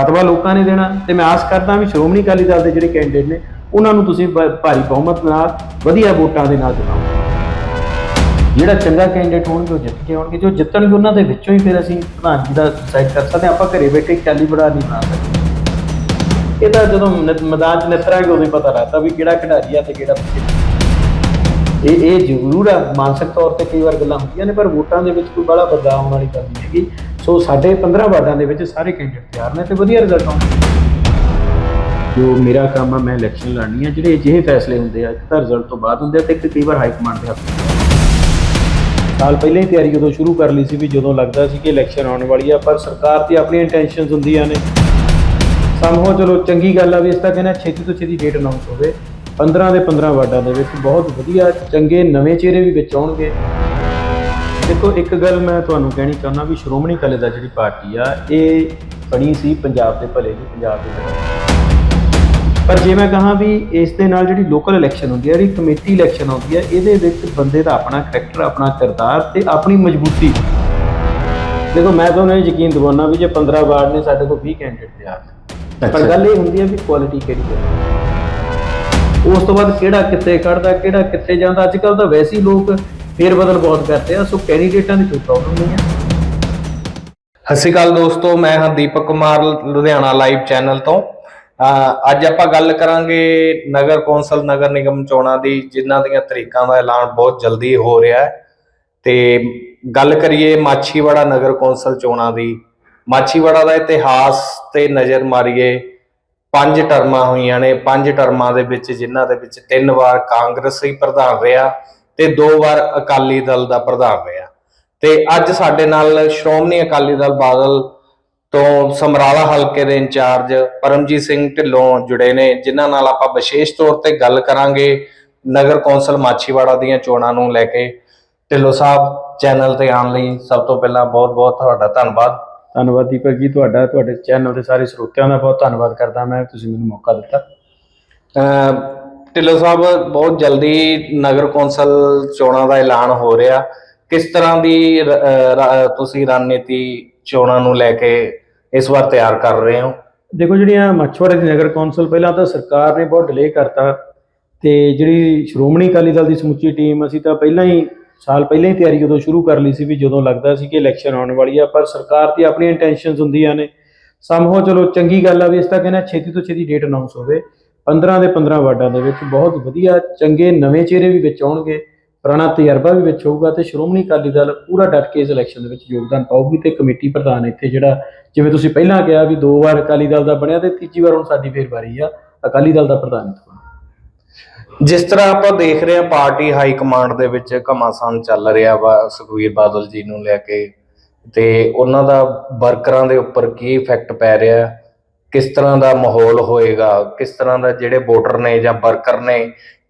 ਫਤਵਾ ਲੋਕਾਂ ਨੇ ਦੇਣਾ ਤੇ ਮੈਂ ਆਸ ਕਰਦਾ ਵੀ ਸ਼੍ਰੋਮਣੀ ਅਕਾਲੀ ਦਲ ਦੇ ਜਿਹੜੇ ਕੈਂਡੀਡੇਟ ਨੇ, ਉਹਨਾਂ ਨੂੰ ਤੁਸੀਂ ਭ- ਭਾਰੀ ਬਹੁਮਤ ਨਾਲ, ਵਧੀਆ ਵੋਟਾਂ ਦੇ ਨਾਲ ਜਿਤਾਓ। ਜਿਹੜਾ ਚੰਗਾ ਕੈਂਡੀਡੇਟ ਹੋਣਗੇ, ਉਹ ਜਿੱਤ ਕੇ ਆਉਣਗੇ। ਜੋ ਜਿੱਤਣਗੇ, ਉਹਨਾਂ ਦੇ ਵਿੱਚੋਂ ਹੀ ਫਿਰ ਅਸੀਂ ਪ੍ਰਧਾਨ ਜੀ ਦਾ ਡਿਸਾਈਡ ਕਰ ਸਕਦੇ ਹਾਂ। ਆਪਾਂ ਘਰੇ ਬੈਠੇ ਖਿਆਲੀ ਬੜਾ ਨਹੀਂ ਬਣਾ ਸਕਦੇ ਇਹ ਤਾਂ ਜਦੋਂ ਮੈਦਾਨ 'ਚ ਨਿਤਰਾਂਗੇ, ਉਦੋਂ ਹੀ ਪਤਾ ਲੱਗਦਾ ਵੀ ਕਿਹੜਾ ਖਿਡਾਰੀ ਆ ਤੇ ਕਿਹੜਾ ਪਿੱਛੇ ਇਹ ਇਹ ਜ਼ਰੂਰ ਆ, ਮਾਨਸਿਕ ਤੌਰ ਤੇ ਕਈ ਵਾਰ ਗੱਲਾਂ ਹੁੰਦੀਆਂ ਨੇ, ਪਰ ਵੋਟਾਂ ਦੇ ਵਿੱਚ ਕੋਈ ਬੜਾ ਬਦਲਾਅ ਆਉਣ ਵਾਲੀ ਗੱਲ ਨਹੀਂ ਹੈਗੀ। ਸੋ ਸਾਡੇ 15 ਵਾਰਡਾਂ ਦੇ ਵਿੱਚ ਸਾਰੇ ਕੈਂਡੀਡੇਟ ਤਿਆਰ ਨੇ ਤੇ ਵਧੀਆ ਰਿਜ਼ਲਟ ਆਉਣਗੇ। ਜੋ ਮੇਰਾ ਕੰਮ ਆ, ਮੈਂ ਇਲੈਕਸ਼ਨ ਲੜਨੀ ਆ, ਜਿਹੜੇ ਅਜਿਹੇ ਫੈਸਲੇ ਹੁੰਦੇ ਆ, ਇੱਕ ਤਾਂ ਰਿਜ਼ਲਟ ਤੋਂ ਬਾਅਦ ਹੁੰਦੇ ਆ ਤੇ ਇੱਕ ਕਈ ਵਾਰ ਹਾਈ ਕਮਾਂਡ ਦੇ ਹੱਥ ਸਾਲ ਪਹਿਲਾਂ ਹੀ ਤਿਆਰੀ ਉਦੋਂ ਸ਼ੁਰੂ ਕਰ ਲਈ ਸੀ ਵੀ ਜਦੋਂ ਲੱਗਦਾ ਸੀ ਕਿ ਇਲੈਕਸ਼ਨ ਆਉਣ ਵਾਲੀ ਆ, ਪਰ ਸਰਕਾਰ ਦੀ ਆਪਣੀਆਂ ਇੰਟੈਂਸ਼ਨਸ ਹੁੰਦੀਆਂ ਨੇ। ਸਮਝੋ ਚਲੋ ਚੰਗੀ ਗੱਲ ਆ ਵੀ ਇਸ ਤਾਂ ਕਹਿੰਦਾ ਛੇਤੀ ਤੋਂ ਛੇਤੀ ਡੇਟ ਅਨਾਉਂਸ ਹੋਵੇ। 15 ਦੇ 15 ਵਾਰਡਾਂ ਦੇ ਵਿੱਚ ਬਹੁਤ ਵਧੀਆ ਚੰਗੇ ਨਵੇਂ ਚਿਹਰੇ ਵੀ ਵਿੱਚ ਆਉਣਗੇ ਦੇਖੋ ਇੱਕ ਗੱਲ ਮੈਂ ਤੁਹਾਨੂੰ ਕਹਿਣੀ ਚਾਹੁੰਦਾ ਵੀ ਸ਼੍ਰੋਮਣੀ ਅਕਾਲੀ ਦਲ ਜਿਹੜੀ ਪਾਰਟੀ ਆ ਇਹ ਬਣੀ ਸੀ ਪੰਜਾਬ ਦੇ ਭਲੇ ਲਈ ਪੰਜਾਬ ਦੇ ਲਈ। ਪਰ ਜੇ ਮੈਂ ਕਹਾਂ ਵੀ ਇਸ ਦੇ ਨਾਲ ਜਿਹੜੀ ਲੋਕਲ ਇਲੈਕਸ਼ਨ ਹੁੰਦੀ ਹੈ ਜਿਹੜੀ ਕਮੇਟੀ ਇਲੈਕਸ਼ਨ ਆਉਂਦੀ ਹੈ ਇਹਦੇ ਵਿੱਚ ਬੰਦੇ ਦਾ ਆਪਣਾ ਕਰੈਕਟਰ ਆਪਣਾ ਕਿਰਦਾਰ ਤੇ ਆਪਣੀ ਮਜ਼ਬੂਤੀ ਦੇਖੋ ਮੈਂ ਤੁਹਾਨੂੰ ਇਹ ਯਕੀਨ ਦਿਵਾਉਣਾ ਵੀ ਜੇ 15 ਵਾਰਡ ਨੇ ਸਾਡੇ ਕੋਲ 20 ਕੈਂਡੀਡੇਟ ਤਿਆਰ ਨੇ ਪਰ। ਗੱਲ ਇਹ ਹੁੰਦੀ ਹੈ ਵੀ ਕੁਆਲਿਟੀ ਕਿਹੜੀ ਹੈ ਉਸ ਤੋਂ ਬਾਅਦ ਕਿਹੜਾ ਕਿੱਥੇ ਖੜਦਾ ਕਿਹੜਾ ਕਿੱਥੇ ਜਾਂਦਾ ਅੱਜ ਕੱਲ ਤਾਂ ਵੈਸੇ ਹੀ ਲੋਕ ਫੇਰ ਬਦਲ ਬਹੁਤ ਕਰਦੇ ਆ, ਸੋ ਕੈਂਡੀਡੇਟਾਂ ਦੀ ਕੋਈ ਪ੍ਰੋਬਲਮ ਨਹੀਂ ਹੈ ਸਤਿ ਸ਼੍ਰੀ ਅਕਾਲ ਦੋਸਤੋ, ਮੈਂ ਹਾਂ ਦੀਪਕ ਕੁਮਾਰ, ਲੁਧਿਆਣਾ ਲਾਈਵ ਚੈਨਲ ਤੋਂ। ਅੱਜ ਆਪਾਂ ਗੱਲ ਕਰਾਂਗੇ ਨਗਰ ਕੌਂਸਲ, ਨਗਰ ਨਿਗਮ ਚੋਣਾਂ ਦੀ, ਜਿਨ੍ਹਾਂ ਦੀਆਂ ਤਰੀਕਾਂ ਦਾ ਐਲਾਨ ਬਹੁਤ ਜਲਦੀ ਹੋ ਰਿਹਾ ਹੈ। ਤੇ ਗੱਲ ਕਰੀਏ ਮਾਛੀਵਾੜਾ ਨਗਰ ਕੌਂਸਲ ਚੋਣਾਂ ਦੀ। ਮਾਛੀਵਾੜਾ ਦਾ ਇਤਿਹਾਸ ਤੇ ਨਜ਼ਰ ਮਾਰੀਏ ਪੰਜ ਟਰਮਾਂ ਹੋਈਆਂ ਨੇ। ਪੰਜ ਟਰਮਾਂ ਦੇ ਵਿੱਚ, ਜਿਨ੍ਹਾਂ ਦੇ ਵਿੱਚ ਤਿੰਨ ਵਾਰ ਕਾਂਗਰਸੀ ਪ੍ਰਧਾਨ ਰਿਹਾ ਤੇ ਦੋ ਵਾਰ ਅਕਾਲੀ ਦਲ ਦਾ ਪ੍ਰਧਾਨ ਰਿਹਾ। ਤੇ ਅੱਜ ਸਾਡੇ ਨਾਲ ਸ਼੍ਰੋਮਣੀ ਅਕਾਲੀ ਦਲ ਬਾਦਲ ਤੋਂ ਸਮਰਾਲਾ ਹਲਕੇ ਦੇ ਇੰਚਾਰਜ ਪਰਮਜੀਤ ਸਿੰਘ ਢਿੱਲੋਂ ਜੁੜੇ ਨੇ, ਜਿਨ੍ਹਾਂ ਨਾਲ ਆਪਾਂ ਵਿਸ਼ੇਸ਼ ਤੌਰ ਤੇ ਗੱਲ ਕਰਾਂਗੇ ਨਗਰ ਕੌਂਸਲ ਮਾਛੀਵਾੜਾ ਦੀਆਂ ਚੋਣਾਂ ਨੂੰ ਲੈ ਕੇ। ਢਿੱਲੋਂ ਸਾਹਿਬ, ਚੈਨਲ ਤੇ ਆਉਣ ਲਈ ਸਭ ਤੋਂ ਪਹਿਲਾਂ ਬਹੁਤ-ਬਹੁਤ ਤੁਹਾਡਾ ਧੰਨਵਾਦ। ਧੰਨਵਾਦ ਦੀਪਕ ਜੀ ਤੁਹਾਡਾ ਤੁਹਾਡੇ ਚੈਨਲ ਦੇ ਸਾਰੇ ਸਰੋਤਿਆਂ ਦਾ ਬਹੁਤ ਧੰਨਵਾਦ ਕਰਦਾ ਮੈਂ ਤੁਸੀਂ ਮੈਨੂੰ ਮੌਕਾ ਦਿੱਤਾ। ਢਿੱਲੋਂ ਸਾਹਿਬ ਬਹੁਤ ਜਲਦੀ ਨਗਰ ਕੌਂਸਲ ਚੋਣਾਂ ਦਾ ਐਲਾਨ ਹੋ ਰਿਹਾ। ਕਿਸ ਤਰ੍ਹਾਂ ਦੀ ਤੁਸੀਂ ਰਣਨੀਤੀ ਚੋਣਾਂ ਨੂੰ ਲੈ ਕੇ ਇਸ ਵਾਰ ਤਿਆਰ ਕਰ ਰਹੇ ਹੋ? ਦੇਖੋ ਜਿਹੜੀਆਂ ਮੱਛਵਾੜੇ ਦੀ ਨਗਰ ਕੌਂਸਲ ਪਹਿਲਾਂ ਤਾਂ ਸਰਕਾਰ ਨੇ ਬਹੁਤ ਡਿਲੇ ਕਰਤਾ ਤੇ ਜਿਹੜੀ ਸ਼੍ਰੋਮਣੀ ਅਕਾਲੀ ਦਲ ਦੀ ਸਮੁੱਚੀ ਟੀਮ ਅਸੀਂ ਤਾਂ ਪਹਿਲਾਂ ਹੀ ਸਾਲ ਪਹਿਲਾਂ ਹੀ ਤਿਆਰੀ ਉਦੋਂ ਸ਼ੁਰੂ ਕਰ ਲਈ ਸੀ ਵੀ ਜਦੋਂ ਲੱਗਦਾ ਸੀ ਕਿ ਇਲੈਕਸ਼ਨ ਆਉਣ ਵਾਲੀ ਆ, ਪਰ ਸਰਕਾਰ ਦੀ ਆਪਣੀਆਂ ਇੰਟੈਂਸ਼ਨਸ ਹੁੰਦੀਆਂ ਨੇ। ਸਮਝੋ ਚਲੋ ਚੰਗੀ ਗੱਲ ਆ ਵੀ ਇਸ ਤਾਂ ਕਹਿੰਦਾ ਛੇਤੀ ਤੋਂ ਛੇਤੀ ਡੇਟ ਅਨਾਉਂਸ ਹੋਵੇ। 15 ਦੇ 15 ਵਾਰਡਾਂ ਦੇ ਵਿੱਚ ਬਹੁਤ ਵਧੀਆ ਚੰਗੇ ਨਵੇਂ ਚਿਹਰੇ ਵੀ ਵਿੱਚ ਆਉਣਗੇ, ਪੁਰਾਣਾ ਤਜਰਬਾ ਵੀ ਵਿੱਚ ਹੋਊਗਾ ਤੇ ਸ਼੍ਰੋਮਣੀ ਅਕਾਲੀ ਦਲ ਪੂਰਾ ਡਟ ਕੇ ਇਸ ਇਲੈਕਸ਼ਨ ਦੇ ਵਿੱਚ ਯੋਗਦਾਨ ਪਾਊਗੀ ਤੇ ਕਮੇਟੀ ਪ੍ਰਧਾਨ ਇੱਥੇ ਜਿਹੜਾ, ਜਿਵੇਂ ਤੁਸੀਂ ਪਹਿਲਾਂ ਕਿਹਾ ਵੀ ਦੋ ਵਾਰ ਅਕਾਲੀ ਦਲ ਦਾ ਬਣਿਆ ਤੇ ਤੀਜੀ ਵਾਰ ਹੁਣ ਸਾਡੀ ਫੇਰ ਵਾਰੀ ਆ, ਅਕਾਲੀ ਦਲ ਦਾ ਪ੍ਰਧਾਨ ਇੱਥੋਂ ਜਿਸ ਤਰ੍ਹਾਂ ਆਪਾਂ ਦੇਖ ਰਹੇ ਹਾਂ ਪਾਰਟੀ ਹਾਈ ਕਮਾਂਡ ਦੇ ਵਿੱਚ ਘਮਾਸਾਨ ਚੱਲ ਰਿਹਾ ਵਾ ਸੁਖਵੀਰ ਬਾਦਲ ਜੀ ਨੂੰ ਲੈ ਕੇ, ਤੇ ਉਹਨਾਂ ਦਾ ਵਰਕਰਾਂ ਦੇ ਉੱਪਰ ਕੀ ਇਫੈਕਟ ਪੈ ਰਿਹਾ, ਕਿਸ ਤਰ੍ਹਾਂ ਦਾ ਮਾਹੌਲ ਹੋਏਗਾ, ਕਿਸ ਤਰ੍ਹਾਂ ਦਾ ਜਿਹੜੇ ਵੋਟਰ ਨੇ ਜਾਂ ਵਰਕਰ ਨੇ,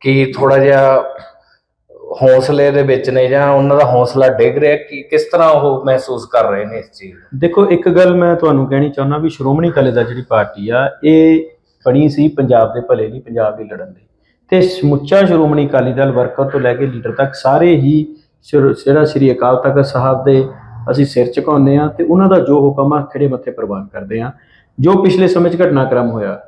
ਕੀ ਥੋੜਾ ਜਿਹਾ ਹੌਸਲੇ ਦੇ ਵਿੱਚ ਨੇ ਜਾਂ ਉਹਨਾਂ ਦਾ ਹੌਸਲਾ ਡਿੱਗ ਰਿਹਾ, ਕਿ ਕਿਸ ਤਰ੍ਹਾਂ ਉਹ ਮਹਿਸੂਸ ਕਰ ਰਹੇ ਨੇ ਇਸ ਚੀਜ਼ ਨੂੰ? ਦੇਖੋ, ਇੱਕ ਗੱਲ ਮੈਂ ਤੁਹਾਨੂੰ ਕਹਿਣੀ ਚਾਹੁੰਦਾ ਵੀ ਸ਼੍ਰੋਮਣੀ ਅਕਾਲੀ ਦਲ ਜਿਹੜੀ ਪਾਰਟੀ ਆ, ਇਹ ਬਣੀ ਸੀ ਪੰਜਾਬ ਦੇ ਭਲੇ ਲਈ ਪੰਜਾਬ ਦੀ ਲੜਨ ਲਈ ਤੇ ਸਮੁੱਚਾ ਸ਼੍ਰੋਮਣੀ ਅਕਾਲੀ ਦਲ ਵਰਕਰ ਤੋਂ ਲੈ ਕੇ ਲੀਡਰ ਤੱਕ ਸਾਰੇ ਹੀ ਜਿਹੜਾ ਸ੍ਰੀ ਅਕਾਲ ਤਖਤ ਸਾਹਿਬ ਦੇ ਅਸੀਂ ਸਿਰ ਝੁਕਾਉਂਦੇ ਆ ਤੇ ਉਹਨਾਂ ਦਾ ਜੋ ਹੁਕਮ ਆ ਖੜੇ ਮੱਥੇ ਪ੍ਰਵਾਨ ਕਰਦੇ ਆ ਜੋ ਪਿਛਲੇ ਸਮੇਂ 'ਚ ਘਟਨਾਕ੍ਰਮ ਹੋਇਆ।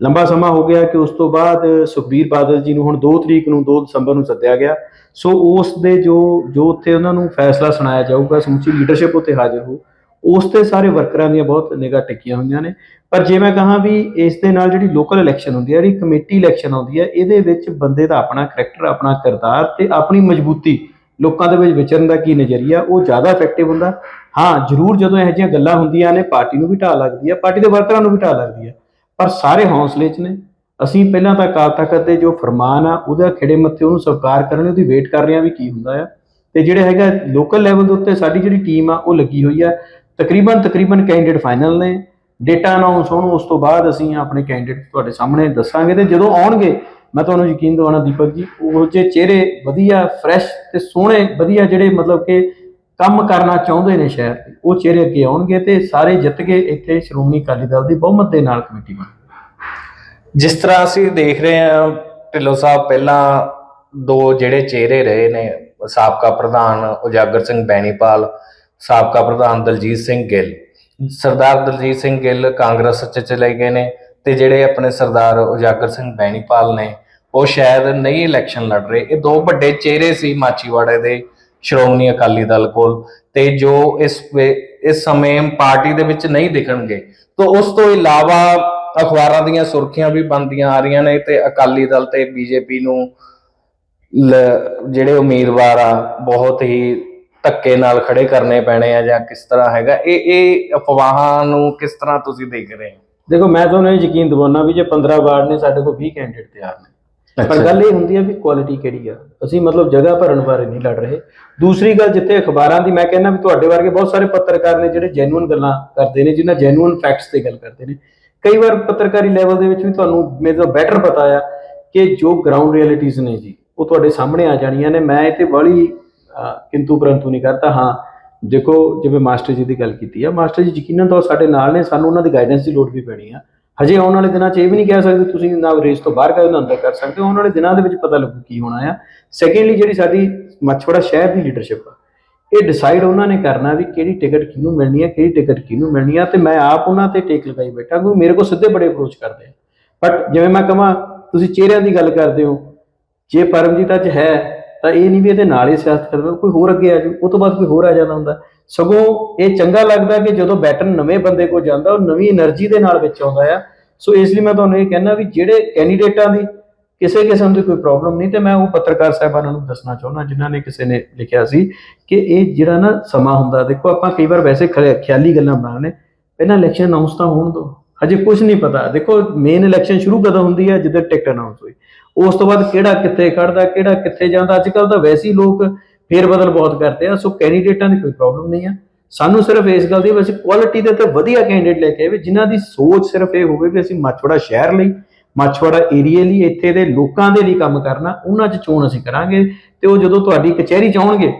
ਲੰਬਾ ਸਮਾਂ ਹੋ ਗਿਆ ਕਿ ਉਸ ਤੋਂ ਬਾਅਦ ਸੁਖਬੀਰ ਬਾਦਲ ਜੀ ਨੂੰ ਹੁਣ 2 ਤਰੀਕ ਨੂੰ 2 ਦਸੰਬਰ ਨੂੰ ਸੱਦਿਆ ਗਿਆ। ਸੋ ਉਸ ਦੇ ਜੋ ਜੋ ਉੱਥੇ ਉਹਨਾਂ ਨੂੰ ਫੈਸਲਾ ਸੁਣਾਇਆ ਜਾਊਗਾ, ਸਮੁੱਚੀ ਲੀਡਰਸ਼ਿਪ ਉੱਤੇ ਹਾਜ਼ਰ ਹੋ। ਉਸ ਤੇ ਸਾਰੇ ਵਰਕਰਾਂ ਦੀਆਂ ਬਹੁਤ ਨਿਗਾਹ ਟਿਕੀਆਂ ਹੋਈਆਂ ਨੇ। ਪਰ ਜੇ ਮੈਂ ਕਹਾਂ ਵੀ ਇਸ ਦੇ ਨਾਲ ਜਿਹੜੀ ਲੋਕਲ ਇਲੈਕਸ਼ਨ ਹੁੰਦੀ ਹੈ, ਜਿਹੜੀ ਕਮੇਟੀ ਇਲੈਕਸ਼ਨ ਆਉਂਦੀ ਹੈ, ਇਹਦੇ ਵਿੱਚ ਬੰਦੇ ਦਾ ਆਪਣਾ ਕਰੈਕਟਰ ਆਪਣਾ ਕਿਰਦਾਰ ਤੇ ਆਪਣੀ ਮਜ਼ਬੂਤੀ ਲੋਕਾਂ ਦੇ ਵਿੱਚ ਵਿਚਰਨ ਦਾ ਕੀ ਨਜ਼ਰੀਆ, ਉਹ ਜ਼ਿਆਦਾ ਇਫੈਕਟਿਵ ਹੁੰਦਾ। ਹਾਂ, ਜ਼ਰੂਰ ਜਦੋਂ ਇਹੋ ਜਿਹੀਆਂ ਗੱਲਾਂ ਹੁੰਦੀਆਂ ਨੇ, ਪਾਰਟੀ ਨੂੰ ਵੀ ਢਾਹ ਲੱਗਦੀ ਹੈ, ਪਾਰਟੀ ਦੇ ਵਰਕਰਾਂ ਨੂੰ ਵੀ ਢਾਹ ਲੱਗਦੀ ਹੈ। ਪਰ ਸਾਰੇ ਹੌਸਲੇ 'ਚ ਨੇ। ਅਸੀਂ ਪਹਿਲਾਂ ਤਾਂ ਅਕਾਲ ਤਖਤ ਦੇ ਜੋ ਫਰਮਾਨ ਆ, ਉਹਦਾ ਖਿੜੇ ਮੱਥੇ ਉਹਨੂੰ ਸਵੀਕਾਰ ਕਰਨ ਲਈ ਉਹਦੀ ਵੇਟ ਕਰ ਰਹੇ ਆ ਵੀ ਕੀ ਹੁੰਦਾ ਆ। ਤੇ ਜਿਹੜੇ ਹੈਗਾ ਲੋਕਲ ਲੈਵਲ ਦੇ ਉੱਤੇ ਸਾਡੀ ਜਿਹੜੀ ਟੀਮ ਆ, ਉਹ ਲੱਗੀ ਹੋਈ ਆ। ਤਕਰੀਬਨ ਤਕਰੀਬਨ ਕੈਂਡੀਡੇਟ ਫਾਈਨਲ ਨੇ। ਡੇਟਾ ਅਨਾਉਂਸ ਹੋਣ, ਉਸ ਤੋਂ ਬਾਅਦ ਅਸੀਂ ਆਪਣੇ ਕੈਂਡੀਡੇਟ ਤੁਹਾਡੇ ਸਾਹਮਣੇ ਦੱਸਾਂਗੇ ਤੇ ਜਦੋਂ ਆਉਣਗੇ, ਮੈਂ ਤੁਹਾਨੂੰ ਯਕੀਨ ਦਿਵਾਉਣਾ ਦੀਪਕ ਜੀ, ਉਹ ਜੇ ਚਿਹਰੇ ਵਧੀਆ ਫਰੈਸ਼ ਤੇ ਸੋਹਣੇ, ਵਧੀਆ ਜਿਹੜੇ ਮਤਲਬ ਕਿ ਕੰਮ ਕਰਨਾ ਚਾਹੁੰਦੇ ਨੇ ਸ਼ਹਿਰ ਦੇ, ਉਹ ਚਿਹਰੇ ਅੱਗੇ ਆਉਣਗੇ ਤੇ ਸਾਰੇ ਜਿੱਤ ਕੇ ਇੱਥੇ ਸ਼੍ਰੋਮਣੀ ਅਕਾਲੀ ਦਲ ਦੀ ਬਹੁਮਤ ਦੇ ਨਾਲ ਕਮੇਟੀ ਬਣ ਜਿਸ ਤਰ੍ਹਾਂ ਅਸੀਂ ਦੇਖ ਰਹੇ ਹਾਂ, ਢਿੱਲੋਂ ਸਾਹਿਬ, ਪਹਿਲਾਂ ਦੋ ਜਿਹੜੇ ਚਿਹਰੇ ਰਹੇ ਨੇ, ਸਾਬਕਾ ਪ੍ਰਧਾਨ ਉਜਾਗਰ ਸਿੰਘ ਬੈਣੀਪਾਲ ਸਾਬਕਾ ਪ੍ਰਧਾਨ ਦਲਜੀਤ ਸਿੰਘ ਗਿੱਲ। ਸਰਦਾਰ ਦਲਜੀਤ ਸਿੰਘ ਗਿੱਲ ਕਾਂਗਰਸ 'ਚ ਚਲੇ ਗਏ ਨੇ ਤੇ ਜਿਹੜੇ ਆਪਣੇ ਸਰਦਾਰ ਉਜਾਗਰ ਸਿੰਘ ਬੈਣੀਪਾਲ ਨੇ, ਉਹ ਸ਼ਾਇਦ ਨਹੀਂ ਇਲੈਕਸ਼ਨ ਲੜ ਰਹੇ। ਇਹ ਦੋ ਵੱਡੇ ਚਿਹਰੇ ਸੀ ਮਾਚੀਵਾੜੇ ਦੇ ਸ਼੍ਰੋਮਣੀ ਅਕਾਲੀ ਦਲ ਕੋਲ ਤੇ ਜੋ ਇਸ ਵੇ- ਇਸ ਸਮੇਂ ਪਾਰਟੀ ਦੇ ਵਿੱਚ ਨਹੀਂ ਦਿਖਣਗੇ। ਤੋਂ ਉਸ ਤੋਂ ਇਲਾਵਾ ਅਖਬਾਰਾਂ ਦੀਆਂ ਸੁਰਖੀਆਂ ਵੀ ਬਣਦੀਆਂ ਆ ਰਹੀਆਂ ਨੇ ਤੇ ਅਕਾਲੀ ਦਲ ਤੇ ਬੀਜੇਪੀ ਨੂੰ ਲ- ਜਿਹੜੇ ਉਮੀਦਵਾਰ ਆ, ਬਹੁਤ ਹੀ ਧੱਕੇ ਨਾਲ ਖੜੇ ਕਰਨੇ ਪੈਣੇ ਆ ਜਾਂ ਕਿਸ ਤਰ੍ਹਾਂ ਹੈਗਾ ਇਹ ਇਹ ਅਫਵਾਹਾਂ ਨੂੰ ਕਿਸ ਤਰ੍ਹਾਂ ਤੁਸੀਂ ਦੇਖ ਰਹੇ ਹੋ? ਦੇਖੋ ਮੈਂ ਤੁਹਾਨੂੰ ਇਹ ਯਕੀਨ ਦਿਵਾਉਣਾ ਵੀ ਜੇ 15 ਵਾਰਡ ਨੇ ਸਾਡੇ ਕੋਲ 20 ਕੈਂਡੀਡੇਟ ਤਿਆਰ ਨੇ। ਪਰ ਗੱਲ ਇਹ ਹੁੰਦੀ ਹੈ ਵੀ ਕੁਆਲਿਟੀ ਕਿਹੜੀ ਆ? ਅਸੀਂ ਮਤਲਬ ਜਗ੍ਹਾ ਭਰਨ ਬਾਰੇ ਨਹੀਂ ਲੜ ਰਹੇ। ਦੂਸਰੀ ਗੱਲ ਜਿੱਥੇ ਅਖਬਾਰਾਂ ਦੀ ਮੈਂ ਕਹਿੰਦਾ ਵੀ ਤੁਹਾਡੇ ਵਰਗੇ ਬਹੁਤ ਸਾਰੇ ਪੱਤਰਕਾਰ ਨੇ ਜਿਹੜੇ ਜੈਨੂਇਨ ਗੱਲਾਂ ਕਰਦੇ ਨੇ ਜਿਨ੍ਹਾਂ ਜੈਨੂਇਨ ਫੈਕਟਸ ਤੇ ਗੱਲ ਕਰਦੇ ਨੇ। ਕਈ ਵਾਰ ਪੱਤਰਕਾਰੀ ਲੈਵਲ ਦੇ ਵਿੱਚ ਵੀ ਤੁਹਾਨੂੰ ਮੇਰੇ ਤੋਂ ਬੈਟਰ ਪਤਾ ਆ ਕਿ ਜੋ ਗਰਾਊਂਡ ਰਿਐਲਿਟੀਜ਼ ਨੇ ਜੀ ਉਹ ਤੁਹਾਡੇ ਸਾਹਮਣੇ ਆ ਜਾਣੀਆਂ ਨੇ। ਮੈਂ ਇਹ ਤੇ ਬੜੀ ਕਿੰਤੂ ਪਰੰਤੂ ਨਹੀਂ ਕਰਤਾ, ਹਾਂ। ਦੇਖੋ, ਜਿਵੇਂ ਮਾਸਟਰ ਜੀ ਦੀ ਗੱਲ ਕੀਤੀ ਆ, ਮਾਸਟਰ ਜੀ ਯਕੀਨਨ ਤੌਰ ਸਾਡੇ ਨਾਲ ਨੇ, ਸਾਨੂੰ ਉਹਨਾਂ ਦੀ ਗਾਈਡੈਂਸ ਦੀ ਲੋੜ ਵੀ ਪੈਣੀ ਆ। ਹਜੇ ਆਉਣ ਵਾਲੇ ਦਿਨਾਂ 'ਚ ਇਹ ਵੀ ਨਹੀਂ ਕਹਿ ਸਕਦੇ ਤੁਸੀਂ ਨਾ ਰੇਸ ਤੋਂ ਬਾਹਰ ਕਰ ਨਾ ਅੰਦਰ ਕਰ ਸਕਦੇ ਹੋ। ਆਉਣ ਵਾਲੇ ਦਿਨਾਂ ਦੇ ਵਿੱਚ ਪਤਾ ਲੱਗੂ ਕੀ ਹੋਣਾ ਆ। ਸੈਕੰਡਲੀ ਜਿਹੜੀ ਸਾਡੀ ਮੱਛਵੜਾ ਸ਼ਹਿਰ ਦੀ ਲੀਡਰਸ਼ਿਪ ਆ, ਇਹ ਡਿਸਾਈਡ ਉਹਨਾਂ ਨੇ ਕਰਨਾ ਵੀ ਕਿਹੜੀ ਟਿਕਟ ਕਿਹਨੂੰ ਮਿਲਣੀ ਹੈ ਕਿਹੜੀ ਟਿਕਟ ਕਿਹਨੂੰ ਮਿਲਣੀ ਆ, ਤੇ ਮੈਂ ਆਪ ਉਹਨਾਂ ਤੇ ਟੇਕ ਲਗਾਈ ਬੈਠਾ, ਕਿਉਂਕਿ ਮੇਰੇ ਕੋਲ ਸਿੱਧੇ ਬੜੇ ਅਪਰੋਚ ਕਰਦੇ ਆ। ਬਟ ਜਿਵੇਂ ਮੈਂ ਕਹਾਂ, ਤੁਸੀਂ ਚਿਹਰਿਆਂ ਦੀ ਗੱਲ ਕਰਦੇ ਹੋ, ਜੇ ਪਰਮਜੀਤ ਅੱਜ ਹੈ ਤਾਂ ਇਹ ਨਹੀਂ ਵੀ ਇਹਦੇ ਨਾਲ ਹੀ ਸਿਆਸਤ ਖਤਮ ਕੋਈ ਹੋਰ ਅੱਗੇ ਆ ਜੂ ਉਹ ਤੋਂ ਬਾਅਦ ਕੋਈ ਹੋਰ ਆ ਜਾਂਦਾ ਹੁੰਦਾ। ਸਗੋਂ ਇਹ ਚੰਗਾ ਲੱਗਦਾ ਕਿ ਜਦੋਂ ਬੈਟਨ ਨਵੇਂ ਬੰਦੇ ਕੋਲ ਜਾਂਦਾ, ਉਹ ਨਵੀਂ એનર્ਜੀ ਦੇ ਨਾਲ ਵਿੱਚ ਆਉਂਦਾ ਆ। ਸੋ ਇਸ ਲਈ ਮੈਂ ਤੁਹਾਨੂੰ ਇਹ ਕਹਿਣਾ ਵੀ ਜਿਹੜੇ ਕੈਂਡੀਡੇਟਾਂ ਦੀ ਕਿਸੇ ਕਿਸਮ ਦੀ ਕੋਈ ਪ੍ਰੋਬਲਮ ਨਹੀਂ, ਤੇ ਮੈਂ ਉਹ ਪੱਤਰਕਾਰ ਸਾਹਿਬਾਨਾਂ ਨੂੰ ਦੱਸਣਾ ਚਾਹੁੰਦਾ, ਜਿਨ੍ਹਾਂ ਨੇ ਕਿਸੇ ਨੇ ਲਿਖਿਆ ਸੀ ਕਿ ਇਹ ਜਿਹੜਾ ਨਾ ਸਮਾਂ ਹੁੰਦਾ, ਦੇਖੋ ਆਪਾਂ ਕਈ ਵਾਰ ਵੈਸੇ ਖਿਆਲੀ ਗੱਲਾਂ ਬਣਾ ਲੈਂਦੇ ਪਹਿਲਾਂ ਇਲੈਕਸ਼ਨ ਅਨਾਉਂਸ ਤਾਂ ਹੋਣ ਦੋ ਅਜੇ ਕੁਝ ਨਹੀਂ ਪਤਾ। ਦੇਖੋ ਮੇਨ ਇਲੈਕਸ਼ਨ ਸ਼ੁਰੂ ਕਦੋਂ ਹੁੰਦੀ ਹੈ? ਜਦੋਂ ਟਿਕਟ ਅਨਾਉਂਸ ਹੋਈ। ਉਸ ਤੋਂ ਬਾਅਦ ਕਿਹੜਾ ਕਿੱਥੇ ਖੜਦਾ ਕਿਹੜਾ ਕਿੱਥੇ ਜਾਂਦਾ? ਅੱਜ ਕੱਲ ਤਾਂ ਵੈਸੇ ਹੀ ਲੋਕ ਫੇਰ ਬਦਲ ਬਹੁਤ ਕਰਦੇ ਆ ਸੋ ਕੈਂਡੀਡੇਟਾਂ ਦੀ ਕੋਈ ਪ੍ਰੋਬਲਮ ਨਹੀਂ ਆ। ਸਾਨੂੰ ਸਿਰਫ ਇਸ ਗੱਲ ਦੀ ਵੈਸੇ ਕੁਆਲਿਟੀ ਦੇ ਤੇ ਵਧੀਆ ਕੈਂਡੀਡੇਟ ਲੈ ਕੇ ਆਵੇ ਜਿਨ੍ਹਾਂ ਦੀ ਸੋਚ ਸਿਰਫ ਇਹ ਹੋਵੇ ਵੀ ਅਸੀਂ ਮਾਛੋੜਾ ਸ਼ਹਿਰ ਲਈ, ਮਾਛੋੜਾ ਏਰੀਆ ਲਈ, ਇੱਥੇ ਦੇ ਲੋਕਾਂ ਦੇ ਲਈ ਕੰਮ ਕਰਨਾ, ਉਹਨਾਂ 'ਚ ਚੋਣ ਅਸੀਂ ਕਰਾਂਗੇ ਤੇ ਉਹ ਜਦੋਂ ਤੁਹਾਡੀ ਕਚਹਿਰੀ 'ਚ ਆਉਣਗੇ,